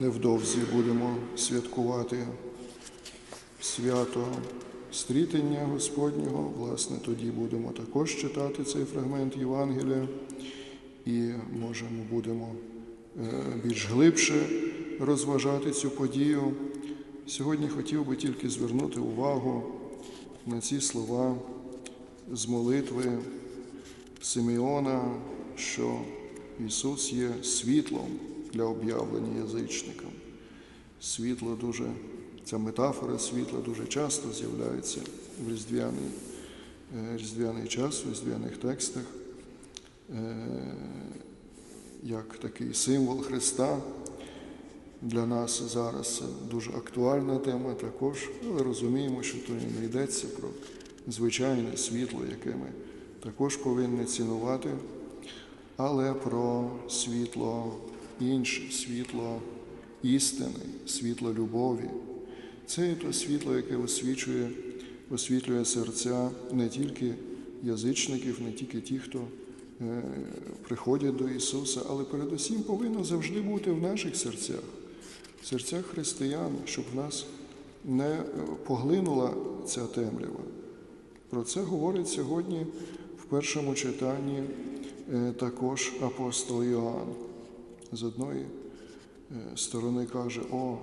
Невдовзі будемо святкувати свято стрітення Господнього. Власне, тоді будемо також читати цей фрагмент Євангелія і можемо будемо е, більш глибше розважати цю подію. Сьогодні хотів би тільки звернути увагу на ці слова з молитви Симеона, що Ісус є світлом для об'явлення язичникам. Світло дуже, ця метафора світла дуже часто з'являється в різдвяний, е, різдвяний час, в різдвяних текстах, е, як такий символ Христа. Для нас зараз дуже актуальна тема також, але розуміємо, що то не йдеться про звичайне світло, яке ми також повинні цінувати, але про світло інше, світло істини, світло любові. Це є то світло, яке освічує, освітлює серця не тільки язичників, не тільки ті, хто е, приходять до Ісуса, але передусім повинно завжди бути в наших серцях, в серцях християн, щоб в нас не е, поглинула ця темрява. Про це говорить сьогодні в першому читанні е, також апостол Іоанн. З одної е, сторони каже, о,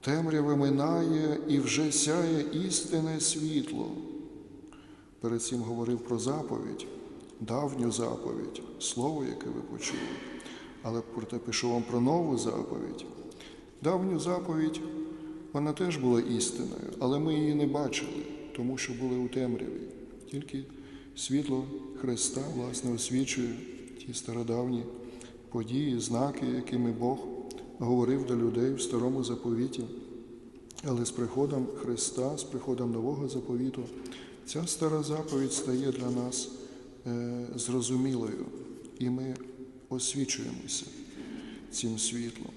темрява минає і вже сяє істинне світло. Перед цим говорив про заповідь, давню заповідь, слово, яке ви почули. Але проте пишу вам про нову заповідь. Давню заповідь, вона теж була істинною, але ми її не бачили, тому що були у темряві. Тільки світло Христа, власне, освічує ті стародавні події, знаки, якими Бог говорив до людей в старому заповіті. Але з приходом Христа, з приходом нового заповіту, ця стара заповідь стає для нас е, зрозумілою, і ми освічуємося цим світлом.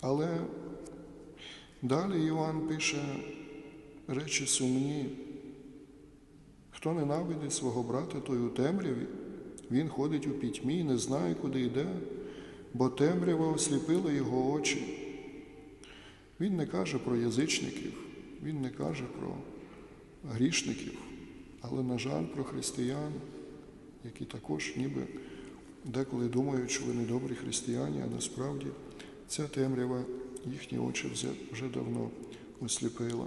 Але далі Іван пише речі сумні. Хто ненавидить свого брата, той у темряві, він ходить у пітьмі не знає, куди йде, бо темрява осліпила його очі. Він не каже про язичників, він не каже про грішників, але, на жаль, про християн, які також ніби деколи думають, що вони добрі християни, а насправді ця темрява їхні очі вже давно осліпила.